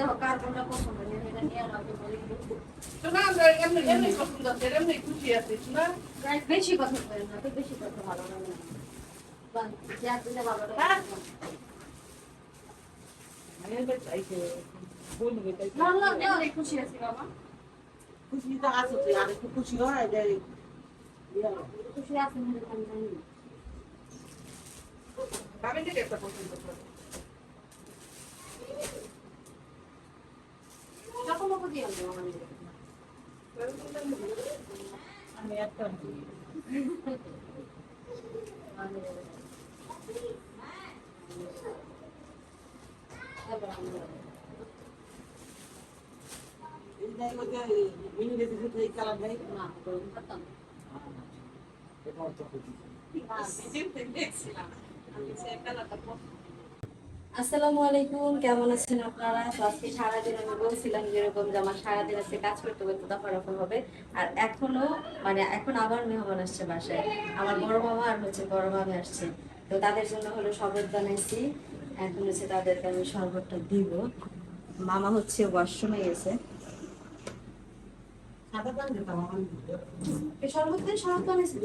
দেখো কার কোনটা পছন্দ নিয়ে এটা নিয়ে নাও তো বলি শোনা আমরা এমনি এমনি পছন্দ আছে এমনি খুশি আছিস না গাইস বেশি কথা বলেন না তো বেশি কথা ভালো লাগে না বান যা দিলে ভালো হ্যাঁ। লাগে আমি এবার চাইছে বলবে তাই না না না অনেক খুশি আছি বাবা খুশি তো আছো তুই আর একটু খুশি হয় যে ইয়া খুশি আছি মনে আমি জানি না। আমি যেটা একটা পছন্দ করি যখন ওকে দিয়ে আনব আমাদের আমি একটা এই যাই ওই যে মিনি রেসিপি থেকে কালার নেই না করুন পারতাম এটা অত খুশি আসসালামু আলাইকুম কেমন আছেন আপনারা? তো আজকে সারাদিন আমি বলছিলাম যেরকম যে আমার সারাদিন আজকে কাজ করতে করতে দফা রকম হবে। আর এখনও মানে এখন আবার মেহমান আসছে বাসায়। আমার বড় মামা আর হচ্ছে বড় মামি আসছে। তো তাদের জন্য হলো শরবত বানাইছি। এখন হচ্ছে তাদেরকে আমি শরবতটা দিব। মামা হচ্ছে ওয়াশরুমে গেছে। শরবত দিয়ে শরবত বানাইছি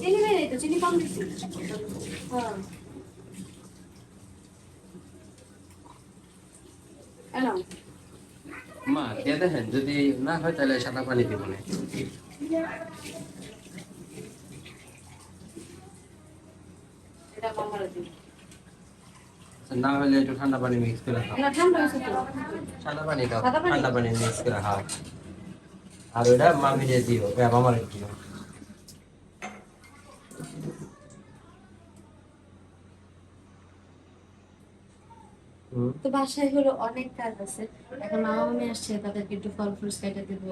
চিনি তো চিনি কম দিচ্ছি হ্যাঁ। মা দিয়ে দেখেন যদি না হয় তাহলে সাদা পানি দিব না এটা মামারা দিন না হলে একটু ঠান্ডা পানি মিক্স করে খাও এটা ঠান্ডা হয়েছে তো ঠান্ডা পানি খাও সাদা পানি? ঠান্ডা পানি মিক্স করে খাও আর ওইটা মামি দিয়ে দিও ব্যাপ আমার দিও তো বাসায় হলো অনেক কাজ আছে। এখন মামা মামি আসছে তাদেরকে একটু ফল ফ্রুটস কেটে দিব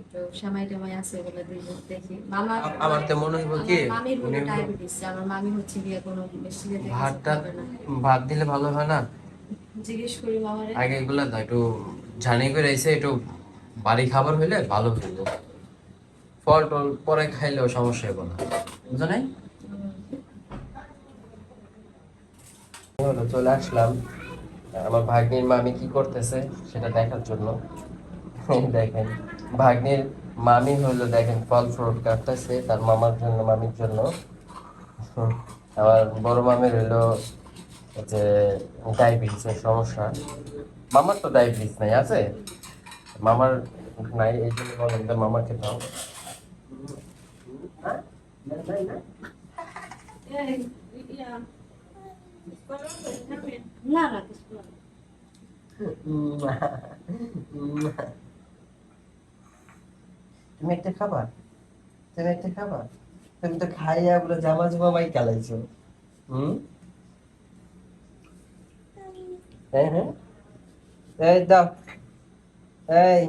একটু সেমাই টেমাই আছে বলে দিব দেখি। মামা আমার তো মনে হইব কি মামির হলো ডায়াবেটিস আমার মামি হচ্ছে গিয়ে কোনো বেশি ভাতটা ভাত দিলে ভালো হয় না? জিজ্ঞেস করি মামারে। আগে এগুলা দাও একটু জানি করে এসে একটু বাড়ি খাবার হইলে ভালো হইব। ফল টল পরে খাইলেও সমস্যা হবে না। বুঝো নাই? চলে আসলাম। আমার ভাগ্নির মামি কি করতেছে সেটা দেখার জন্য। দেখেন, ভাগ্নির মামি হলো দেখেন ফল ফ্রুট কাটতেছে, তার মামার জন্য, মামির জন্য। আমার বড় মামির হলো যে ডায়াবেটিসের সমস্যা। মামার তো ডায়াবেটিস নাই, আছে? মামার নাই, এই জন্য বলেন যে মামাকে দাও। তুমি একটা খাবার তুমি একটা খাবার তুমি তো খাইয়া বলে জামা জামা মাই কালাইছো হুম হ্যাঁ হ্যাঁ এই দাও এই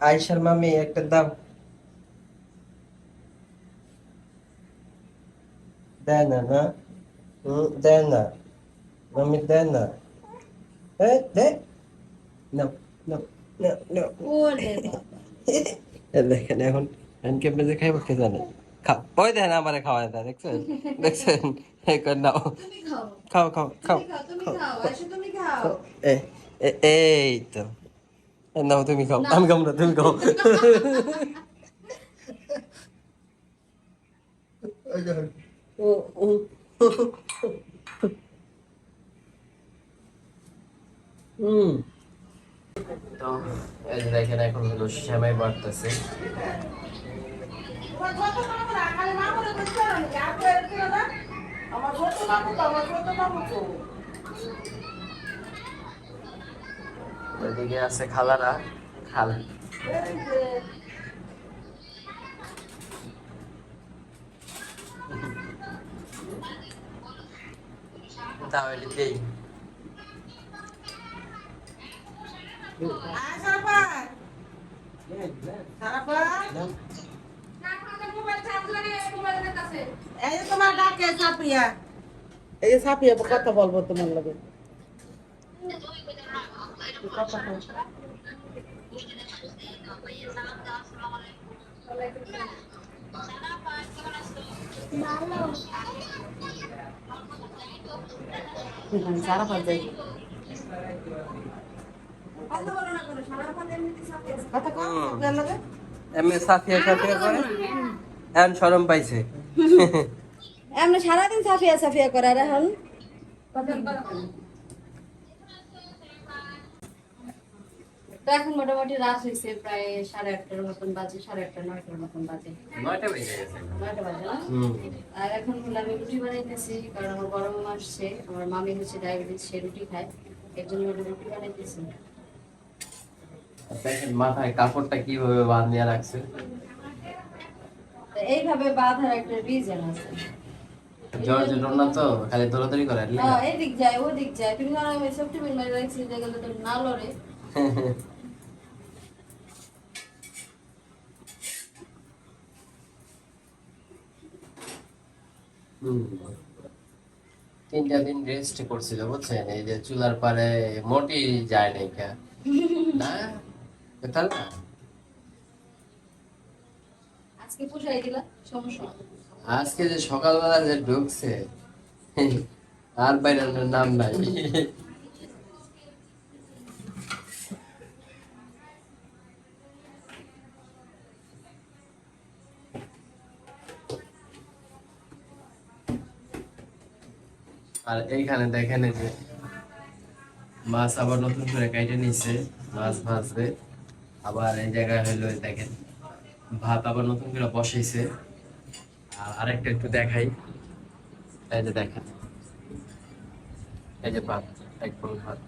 আয়সার মামি একটা দাও দেয় না না দেয় না মামি দেয় না এই দে না না না না এ দেখেন এখন এখন কেমনে যে খাইব কে জানে? খাও। ওই দেখেন আমারে খাওয়ায় দেয় দেখছেন? দেখছেন? এই কর নাও। খাও খাও। খাও খাও তুমি খাও তুমি খাও আয়সা তুমি খাও। এ এ- এই তো। নাও তুমি খাও। আমি খাব না তুমি খাও। ও, ও। হুম। তো এই দেখেন এখন হলো শ্যামাই বাড়তেছে। ছোট মামু না খালি মামুরে বুঝতে পারো না আপু এরকম না আমার ছোট মামু তো আমার ছোট মামু তো ওইদিকে আছে খালারা খাল এই যে তাহলে দেই আয় সারাপান সারাপান এই যে তোমার ডাকে সাপিয়া এই যে সাপিয়া কথা বলব তোমার লগে কথা বল। সারা পাত যাই। এমনি করে। এখন শরম পাইছে। এমনি সারাদিন সাফিয়া সাফিয়া করার এখন? তো এখন মোটামুটি রাত হয়েছে প্রায় সাড়ে আটটার মতন বাজে সাড়ে আটটা নয়টার মতন বাজে। নয়টা বেজে না? আর এখন হলো আমি রুটি বানাইতেছি কারণ আমার মামা আসছে আমার মামি হচ্ছে ডায়াবেটিস সে রুটি খায় এর জন্য রুটি বানাইতেছি। দেখেন মাথায় কাপড়টা কীভাবে বাঁধিয়ে রাখছে? এইভাবে বাঁধার একটা রিজন আছে। জর্জ রন্না তো? খালি দৌড়াদৌড়ি করে হ্যাঁ এদিক যায় ওদিক যায়। তুমি জানো আমি সব টিফিন মারি রাখছি যেগুলো তো না লড়ে তিনটা দিন রেস্ট করছিল বুঝছেন? এই যে চুলার পারে মোটি যায় নাই কে? না? তাহলে না? আজকে পুষাই দিলা সমস্যা আজকে যে সকালবেলা যে ঢুকছে আর বাইরে নাম নাই। আর এইখানে দেখেন যে মাছ আবার নতুন করে কাইটে নিছে, মাছ ভাজবে। আবার এই জায়গায় হইল দেখেন, ভাত আবার নতুন করে বসাইছে। আর আরেকটা একটু দেখাই। এই যে দেখেন, এই যে ভাত, এক বড় ভাত।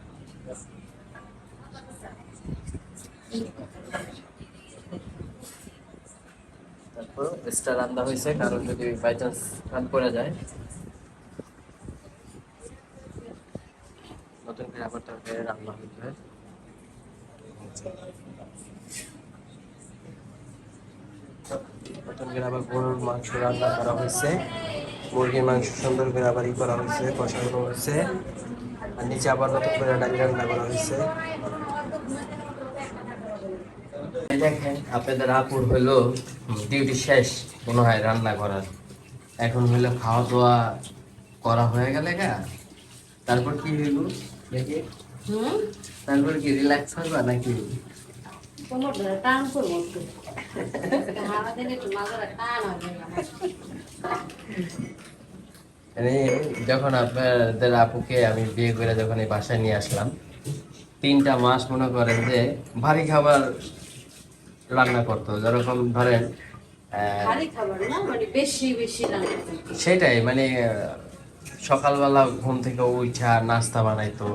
তারপর এক্সট্রা রান্না হয়েছে, কারণ যদি বাই চান্স রান করে যায়। নতুন করে আবার তরকারি রান্না হইতে হয়। নতুন করে আবার গরুর মাংস রান্না করা হয়েছে। মুরগির মাংস সুন্দর করে আবার ই করা হয়েছে, কষানো হয়েছে। আর নিচে আবার নতুন করে ডাল রান্না করা হয়েছে। দেখেন, আপনাদের আপুর হলো ডিউটি শেষ, মনে হয় রান্না করার। এখন হলো খাওয়া দাওয়া করা হয়ে গেলে গা, তারপর কি হইল? দেখি হুম? তারপর কি রিল্যাক্স করবা নাকি? কোমরটা টান করব একটু। হাওয়া একটু মাথাটা টান হবে। মানে যখন আপনাদের আপুকে আমি বিয়ে করে যখন এই বাসায় নিয়ে আসলাম তিনটা মাস মনে করেন যে ভারী খাবার রান্না করতো। যেরকম ধরেন মানে। সেটাই মানে সকালবেলা ঘুম থেকে উঠা নাস্তা বানাইতো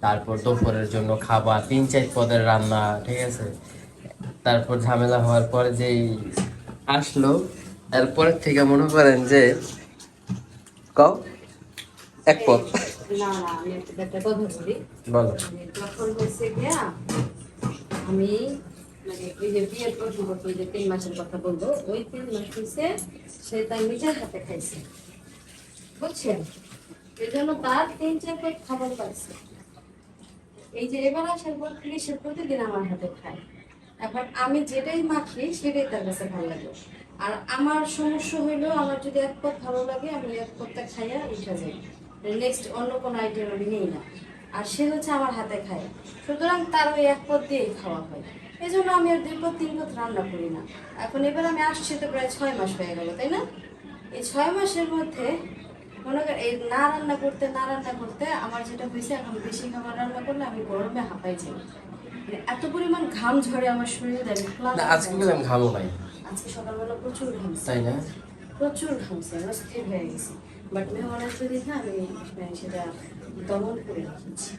তারপর দুপুরের জন্য খাবার তিন চার পদের রান্না ঠিক আছে? তারপর ঝামেলা হওয়ার পরে যেই আসলো এরপরের থেকে মনে করেন যে কও? এক পদ। বলি। আমি মানে ওই যে বিয়ের প্রথম প্রথম যে তিন মাসের কথা বলব ওই তিন মাস হয়েছে সে তার নিজের হাতে খাইছে। বুঝছেন? এই জন্য তার তিন, চার প্লেট খাবার পাইছে। এই যে এবার আসার পর থেকে সে প্রতিদিন আমার হাতে খায়। এখন আমি যেটাই মাখি, সেটাই তার কাছে ভালো লাগে। আর আমার সমস্যা হইল, আমার যদি এক পথ ভালো লাগে, আমি এক পথটা খাইয়া উঠে যাই। নেক্সট অন্য কোনো আইটেম আমি নিই না। আর সে হচ্ছে আমার হাতে খায়। সুতরাং তার ওই এক পথ দিয়েই খাওয়া হয়। এই জন্য আমি আর দুই পথ তিন পথ রান্না করি না। এখন এবার আমি আসছি তো প্রায় ছয় মাস হয়ে গেল, তাই না? এই ছয় মাসের মধ্যে মনে কর এই না রান্না করতে না রান্না করতে আমার যেটা হয়েছে এখন বেশি খাবার রান্না করলে আমি গরমে হাঁপাই যাই। মানে এত পরিমাণ ঘাম ঝরে আমার শরীরে ক্লান্ত না আজকে কিন্তু নাই। আজকে সকালবেলা প্রচুর ঘামছে তাই না? প্রচুর ঘামছে অস্থির হয়ে গেছি। বাট মেহমান আসলে দেখে আমি সেটা দমন করে রেখেছি।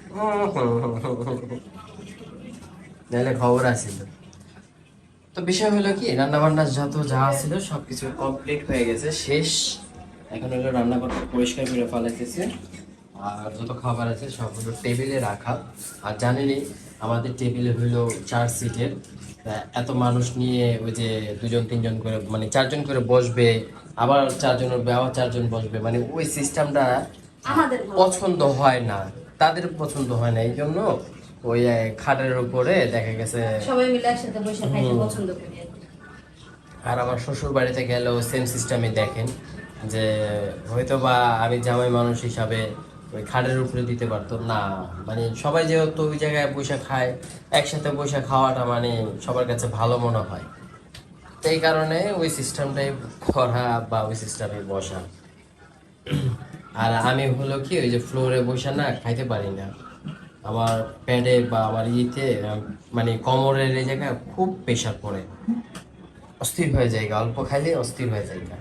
নাহলে খবর আছিল তো। বিষয় হলো কি রান্না বান্না যত যা ছিল সবকিছু কমপ্লিট হয়ে গেছে শেষ। এখন হলো রান্না করতে পরিষ্কার করে ফেলাইতেছে। আর যত খাবার আছে সব হলো টেবিলে রাখা। আর জানেনই আমাদের টেবিলে হইল চার সিটের। এত মানুষ নিয়ে ওই যে দুজন তিনজন করে মানে চারজন করে বসবে আবার চারজন উঠবে আবার চারজন বসবে মানে ওই সিস্টেমটা আমাদের পছন্দ হয় না। তাদের পছন্দ হয় না এই জন্য ওই খাটের উপরে দেখা গেছে সবাই মিলে একসাথে বসে খাইতে পছন্দ করি আর আর আমার শ্বশুর বাড়িতে গেলেও সেম সিস্টেমে দেখেন। যে হয়তো বা আমি জামাই মানুষ হিসাবে ওই খাটের উপরে দিতে পারতো না মানে সবাই যেহেতু ওই জায়গায় বসে খায়, একসাথে বসে খাওয়াটা মানে সবার কাছে ভালো মনে হয়। তো এই কারণে ওই সিস্টেমটাই করা বা ওই সিস্টেমে বসা। আর আমি হলো কি, ওই যে ফ্লোরে বসে না খাইতে পারি না। আমার প্যাডে বা আমার ইতে মানে কোমরের এই জায়গায় খুব প্রেশার পড়ে। অস্থির হয়ে যায় অল্প খাইলে অস্থির হয়ে যায় গা।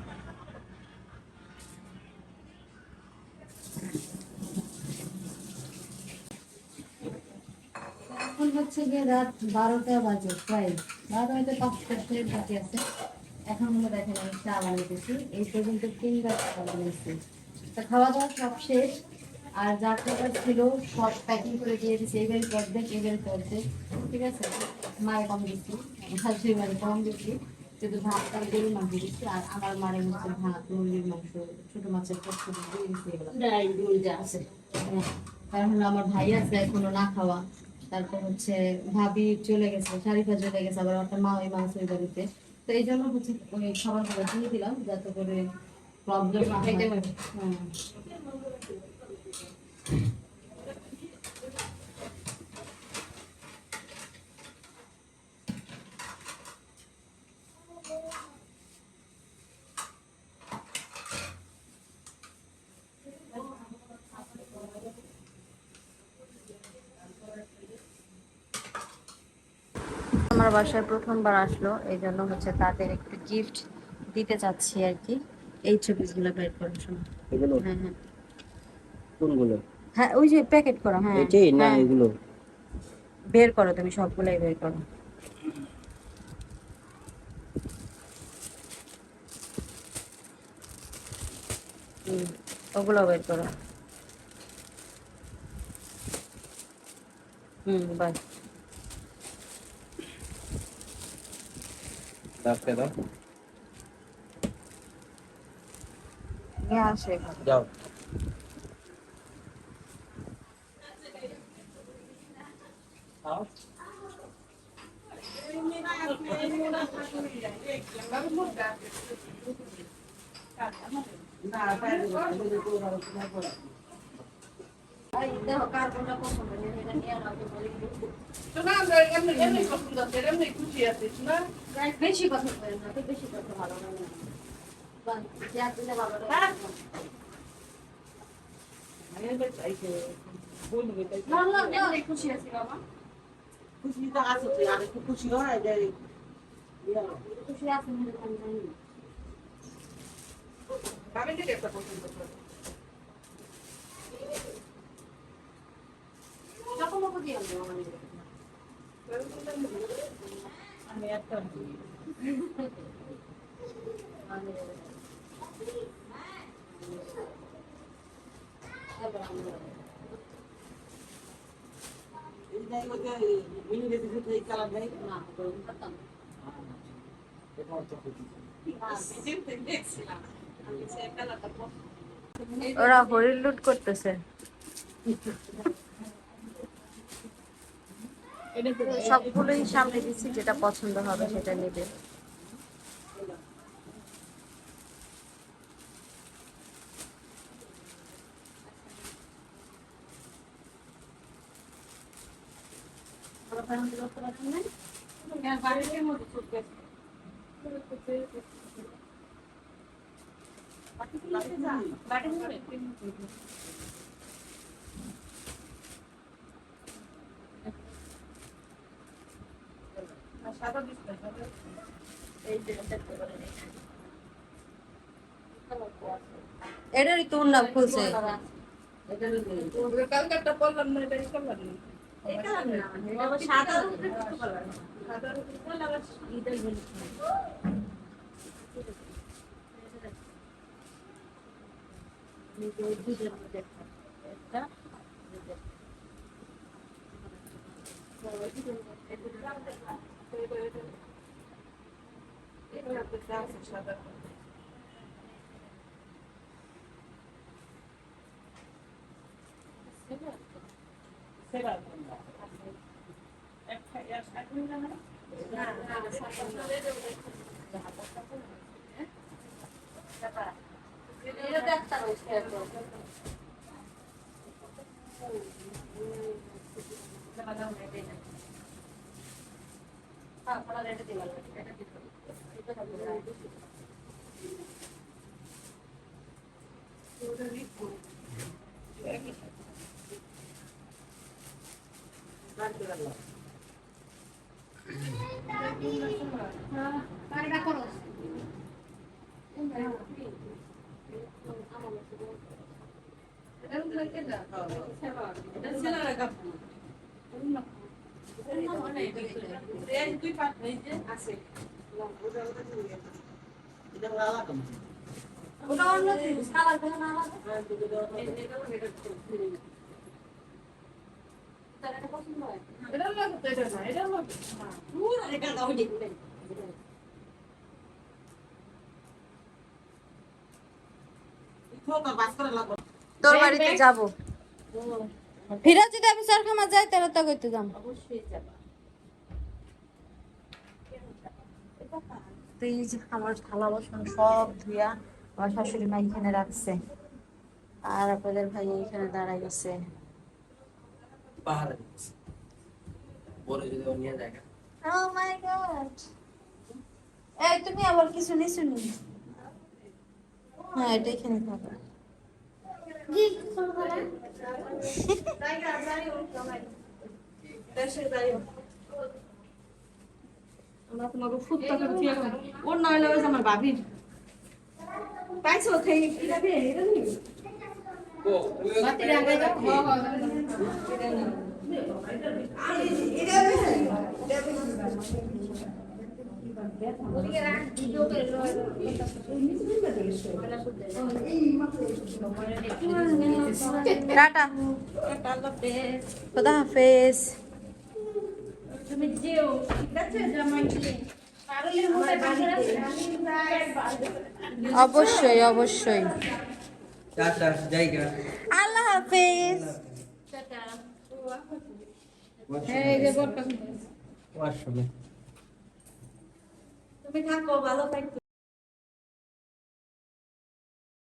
এখন হচ্ছে গিয়ে রাত বারোটা বাজে প্রায়। বারোটা হয়তো পাঁচটা প্লেট বাকি আছে। এখন হলো দেখেন আমি চা বানাইতেছি। এই পর্যন্ত তিনবার চা বানাইছি। তা খাওয়া দাওয়া সব শেষ। আর যা খাবার ছিল সব প্যাকিং করে দিয়ে দিচ্ছি এবার করবে এবার করবে ঠিক আছে? মায়ের কম দিচ্ছি শাশুড়ি মায়ের কম দিচ্ছি কিন্তু ভাতটা গরু মাংস দিচ্ছি আর আমার মায়ের হচ্ছে ভাত মুরগির মাংস ছোট মাছের পোস্ত দিয়ে দিচ্ছি এগুলো। যা আছে। হ্যাঁ, কারণ হলো আমার ভাই আছে এখনও না খাওয়া। তারপর হচ্ছে ভাবি চলে গেছে শারিফা চলে গেছে আবার একটা মা ওই ওই বাড়িতে। তো এই জন্য হচ্ছে ওই খাবারগুলো দিয়ে দিলাম যাতে করে প্রবলেম না হয়। আমার বাসায় প্রথমবার আসলো এই জন্য হচ্ছে তাদের একটু গিফট দিতে চাচ্ছি আর কি। এই ছবিগুলো বের করার সময়। এগুলো? হ্যাঁ হ্যাঁ। কোনগুলো? হ্যাঁ ওই যে প্যাকেট করা হ্যাঁ। এটাই না হ্যাঁ, এগুলো? বের করো তুমি সবগুলাই বের করো। হুম, ওগুলো বের করো। হুম বাস রাখতে দাও। যাও এই বেশি কথা বলেন না তো বেশি কথা ভালো না খুশি তো আছে তুই আর একটু খুশি হয় খুশি আছি আমি জানি না। আমি ঠিক একটা পছন্দ করি ওরা হরিণ লুট করতেছে। সবগুলোই সামনে দিচ্ছি যেটা পছন্দ হবে সেটা নেবে। বাড়ির মধ্যে এটারই তোর নাম খুলছে। কালকাটা বললাম না এটা কালার না সাদা সাদা সাদা সেরা একটা ইয়ার সাথে না এটা তো একটা রয়েছে একদম। হ্যাঁ, আপনারা রেটে দিবেন। এটা দিবেন। এটা দিবেন। এটা ছেলেরা কাপড় এই দুই পাট এই যে আছে এটা লালা কম ওটা অন্য জিনিস, কালারগুলো না আলাদা। তার বাড়িতে যাব। ফিরা যদি আমি সরখামা যাই তাহলে তো কইতে যাম। অবশ্যই যাবা। তো এই যে আমার থালা বাসন সব ধুইয়া আমার শাশুড়ি মা এখানে রাখছে। আর আপনাদের ভাই এখানে দাঁড়াই গেছে। পাহাড়ে পরে যদি ও নিয়ে দেখা ও মাই গড এই তুমি আবার কিছু নিছো নি? হ্যাঁ এটা এখানে থাকো। আমরা তোমাকে ফুটটা করে দিয়ে ওর নয় লাগে আমার ভাবির পাইছো খাই কি? যাবে এটা নিবি আগে যাও। টাটা খোদা হাফেজ তুমি যেও ঠিক আছে জামাই অবশ্যই অবশ্যই টাটা জায়গা আল্লাহ হাফেজ তুমি থাকো ভালো থাকো।